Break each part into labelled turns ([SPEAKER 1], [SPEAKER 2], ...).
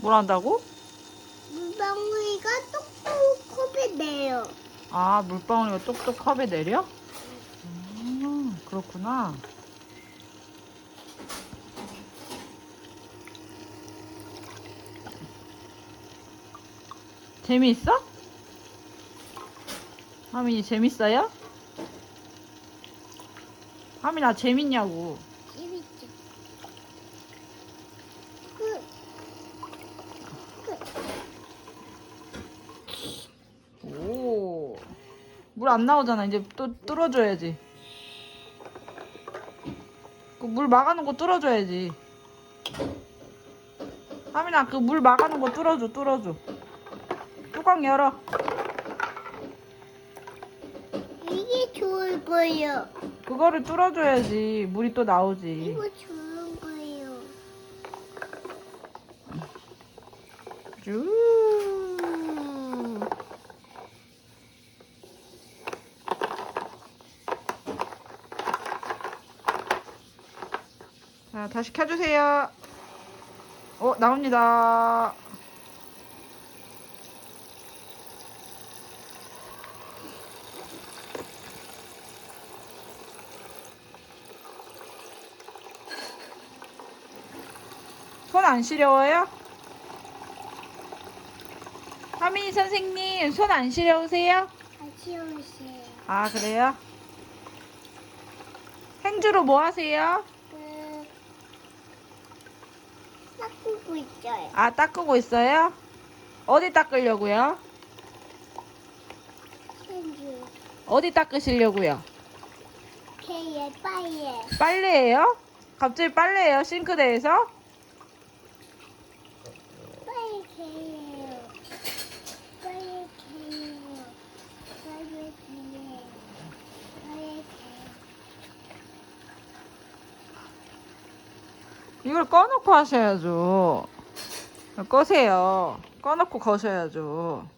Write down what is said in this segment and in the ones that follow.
[SPEAKER 1] 뭘 한다고?
[SPEAKER 2] 물방울이가 똑똑 컵에 내요.
[SPEAKER 1] 아, 물방울이가 똑똑 컵에 내려? 음, 그렇구나. 재미있어? 하민이 재밌어요? 하민아 재밌냐고.
[SPEAKER 2] 재밌죠? 그,
[SPEAKER 1] 오. 물 안 나오잖아. 이제 또 뚫어줘야지. 그 물 막아놓은 거 뚫어줘야지. 하민아, 그 물 막아놓은 거 뚫어줘, 뚫어줘. 뚜껑 열어.
[SPEAKER 2] 이게 좋을 거예요.
[SPEAKER 1] 그거를 뚫어줘야지. 물이 또 나오지.
[SPEAKER 2] 이거 좋은 거예요.
[SPEAKER 1] 쭉. 다시 켜주세요. 어, 나옵니다. 손 안 시려워요? 하민이 선생님, 손 안 시려우세요?
[SPEAKER 2] 같이 오세요.
[SPEAKER 1] 아, 그래요? 행주로 뭐 하세요?
[SPEAKER 2] 그, 닦고 있어요.
[SPEAKER 1] 아, 닦고 있어요? 어디 닦으려고요? 어디 닦으시려고요?
[SPEAKER 2] 개에 빠에.
[SPEAKER 1] 빨래예요? 갑자기 빨래예요? 싱크대에서?
[SPEAKER 2] 빠에 개예요. 빠에 개예요. 빠에 개예요. 빠에 개.
[SPEAKER 1] 이걸 꺼놓고 하셔야죠. 꺼세요. 꺼놓고 거셔야죠.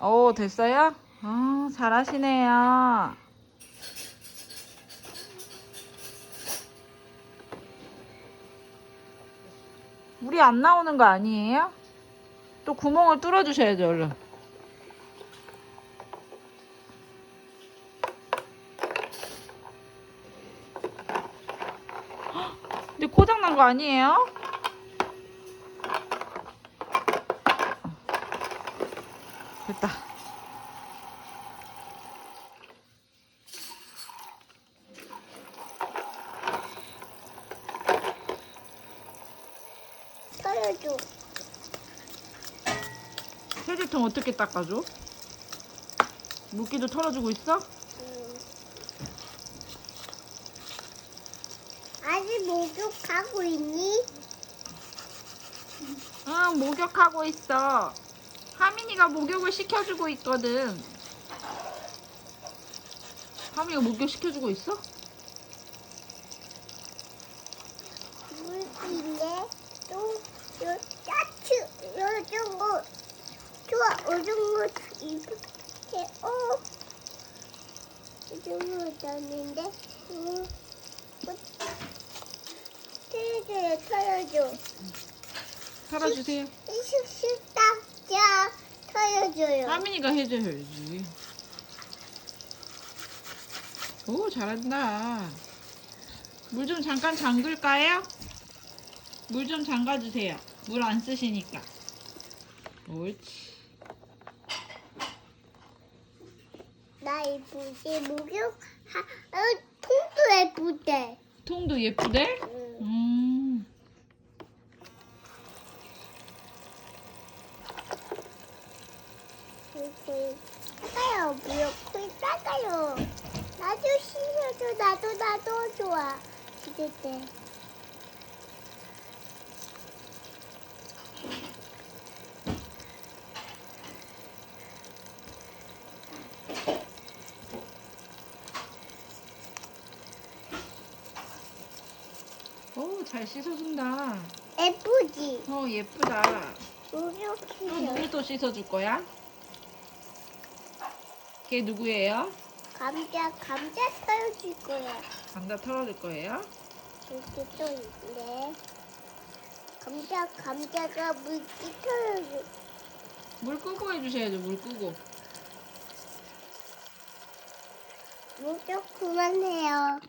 [SPEAKER 1] 오, 됐어요? 아, 잘하시네요. 물이 안 나오는 거 아니에요? 또 구멍을 뚫어주셔야죠, 얼른. 근데 고장 난 거 아니에요? 됐다.
[SPEAKER 2] 털어줘.
[SPEAKER 1] 세제통 어떻게 닦아줘? 물기도 털어주고 있어?
[SPEAKER 2] 음. 아직 목욕하고 있니?
[SPEAKER 1] 응, 목욕하고 있어. 하민이가 목욕을 시켜주고 있거든. 하민이가 목욕 시켜주고 있어?
[SPEAKER 2] 물기인데 또 요, 짜츠 요즘 거 좋아 요즘 거 이렇게 어 요즘 거 넣는데 음 털어줘요 털어줘
[SPEAKER 1] 살아주세요.
[SPEAKER 2] 슉슉 닦자 털어줘요
[SPEAKER 1] 하민이가 해줘야지. 오, 잘한다. 물 좀 잠깐 잠글까요? 물 좀 잠가주세요. 물 안 쓰시니까. 옳지.
[SPEAKER 2] 나 이쁘지 목욕 하 어, 통도 예쁘대
[SPEAKER 1] 통도 예쁘대?
[SPEAKER 2] 응.
[SPEAKER 1] 음.
[SPEAKER 2] 따가요 무조건 따가요 나도 씻어줘 나도 나도 좋아 씻을 때
[SPEAKER 1] 잘 씻어준다.
[SPEAKER 2] 예쁘지
[SPEAKER 1] 어, 예쁘다. 또
[SPEAKER 2] 목욕해요
[SPEAKER 1] 누구 또 씻어줄 거야? 걔 누구예요?
[SPEAKER 2] 감자 감자 썰어줄 거야
[SPEAKER 1] 감자 털어줄 거예요?
[SPEAKER 2] 이렇게 또 있네. 감자, 감자가 물기 털어줘.
[SPEAKER 1] 물 끄고 해주셔야죠, 물 끄고.
[SPEAKER 2] 물좀 그만해요.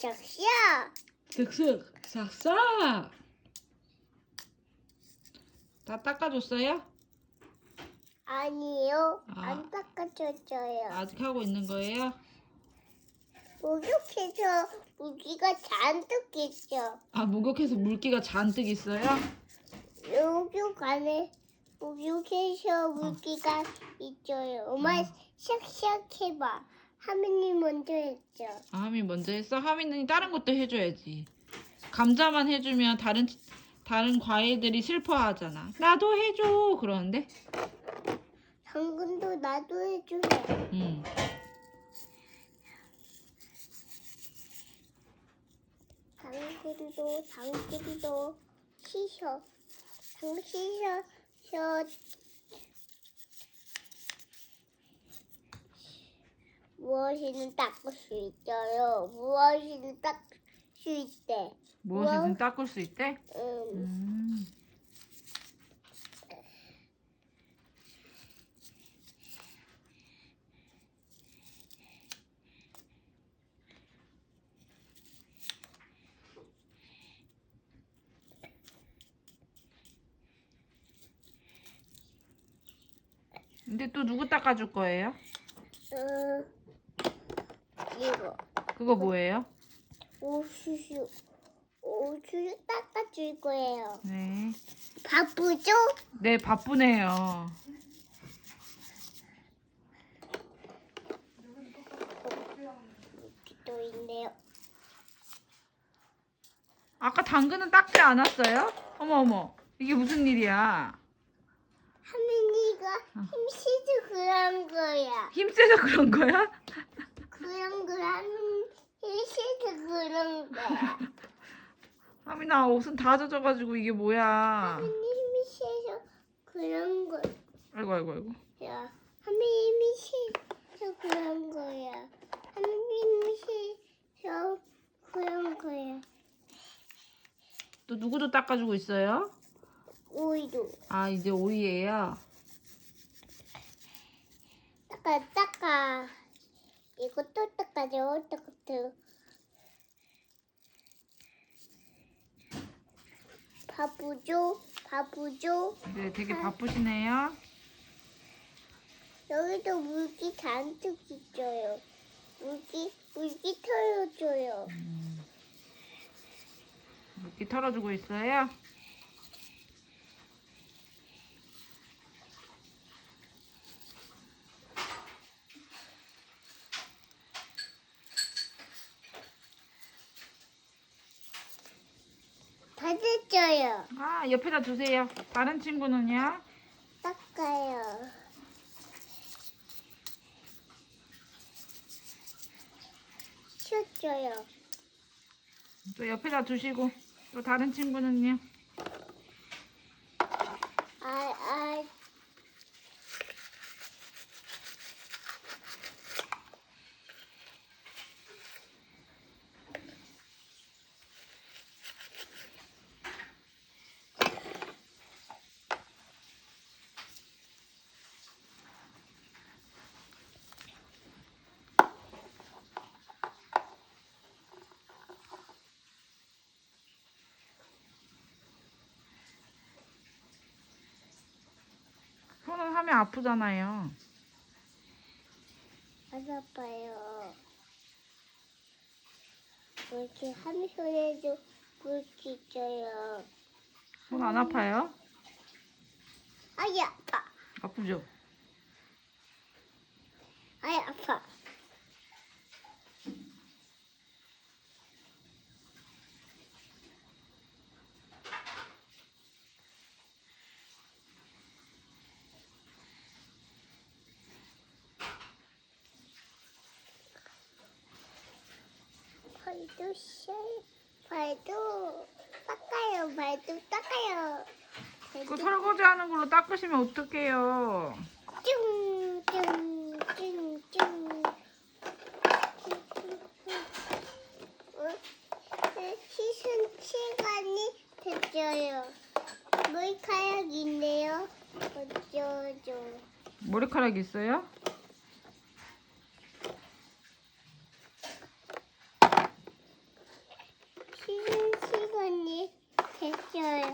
[SPEAKER 2] 샥샥.
[SPEAKER 1] 슥슥, 싹싹. 다 닦아줬어요?
[SPEAKER 2] 아니요,
[SPEAKER 1] 아.
[SPEAKER 2] 안 닦아줬어요.
[SPEAKER 1] 아직 하고 있는 거예요?
[SPEAKER 2] 목욕해서 물기가 잔뜩 있죠.
[SPEAKER 1] 아, 목욕해서 물기가 잔뜩 있어요?
[SPEAKER 2] 목욕 안에 목욕해서 물기가 있어요. 엄마
[SPEAKER 1] 어.
[SPEAKER 2] 샥샥 해봐. 하민이 먼저 했죠.
[SPEAKER 1] 아, 하민 먼저 했어? 하민은 다른 것도 해줘야지. 감자만 해주면 다른 다른 과일들이 슬퍼하잖아. 나도 해줘. 그러는데?
[SPEAKER 2] 당근도 나도 해주래.
[SPEAKER 1] 응.
[SPEAKER 2] 당근도 당근도 씻어. 당 씻어. 셔. 무엇이든 닦을 수 있어요. 무엇이든 닦을 수 있대.
[SPEAKER 1] 무엇이든. 닦을 수 있대?
[SPEAKER 2] 음.
[SPEAKER 1] 음. 근데 또 누구 닦아줄 거예요?
[SPEAKER 2] 음. 이거.
[SPEAKER 1] 그거 뭐예요?
[SPEAKER 2] 오슈슈. 오슈슈 닦아줄 거예요.
[SPEAKER 1] 네.
[SPEAKER 2] 바쁘죠?
[SPEAKER 1] 네, 바쁘네요.
[SPEAKER 2] 또 있네요.
[SPEAKER 1] 아까 당근은 닦지 않았어요? 어머 어머. 이게 무슨 일이야?
[SPEAKER 2] 하민이가
[SPEAKER 1] 어.
[SPEAKER 2] 힘시도 그런 거야.
[SPEAKER 1] 힘 세서 그런 거야?
[SPEAKER 2] 그런 거 하민 힘시도 그런 거야.
[SPEAKER 1] 하민아 옷은 다 젖어가지고 이게 뭐야?
[SPEAKER 2] 하민이 힘시도 그런.
[SPEAKER 1] 아이고 아이고 아이고.
[SPEAKER 2] 하민이 힘시도 그런 거야. 하민이 힘시도 그런 거야.
[SPEAKER 1] 또 누구도 닦아주고 있어요?
[SPEAKER 2] 오이도
[SPEAKER 1] 아 이제 오이예요.
[SPEAKER 2] 닦아 닦아. 이것도 닦아줘. 닦아줘. 바쁘죠? 바쁘죠?
[SPEAKER 1] 네, 되게 바쁘시네요.
[SPEAKER 2] 여기도 물기 잔뜩 있어요. 물기, 물기 털어줘요.
[SPEAKER 1] 물기 털어주고 있어요.
[SPEAKER 2] 다 됐어요.
[SPEAKER 1] 아 옆에다 두세요. 다른 친구는요?
[SPEAKER 2] 닦아요. 쉬었어요.
[SPEAKER 1] 또 옆에다 두시고 또 다른 친구는요?
[SPEAKER 2] 아, 아.
[SPEAKER 1] 손은 하면 아프잖아요.
[SPEAKER 2] 안 아파요. 이렇게 한 손에도 물기 있어요.
[SPEAKER 1] 손 안 아파요?
[SPEAKER 2] 아이 아파.
[SPEAKER 1] 아프죠?
[SPEAKER 2] 아이 아파. 팔도 발도 셔요. 발도 닦아요. 발도 닦아요.
[SPEAKER 1] 그 설거지 하는 걸로 닦으시면 어떡해요?
[SPEAKER 2] 쭝쭝쭝쭝. 어? 네, 씻은 시간이 됐어요. 머리카락 있네요. 어쩌죠?
[SPEAKER 1] 머리카락 있어요?
[SPEAKER 2] 씻은 시간이 됐어요.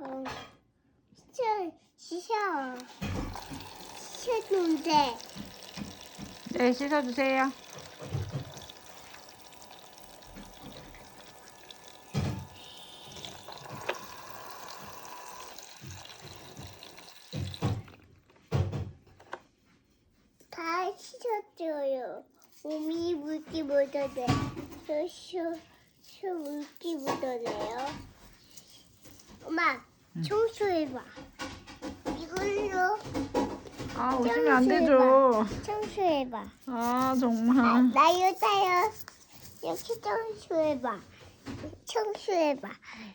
[SPEAKER 2] 어, 씻어. 씻었는데.
[SPEAKER 1] 네, 씻어주세요.
[SPEAKER 2] 다 씻었어요. 몸이 물기 묻어네. 쇼쇼 쇼 물기 묻어네요. 엄마,
[SPEAKER 1] 응.
[SPEAKER 2] 청소해봐. 이걸로
[SPEAKER 1] 아, 오시면 안 되죠.
[SPEAKER 2] 청소해봐.
[SPEAKER 1] 아, 정말.
[SPEAKER 2] 나 타요. 이렇게 청소해봐. 청소해봐.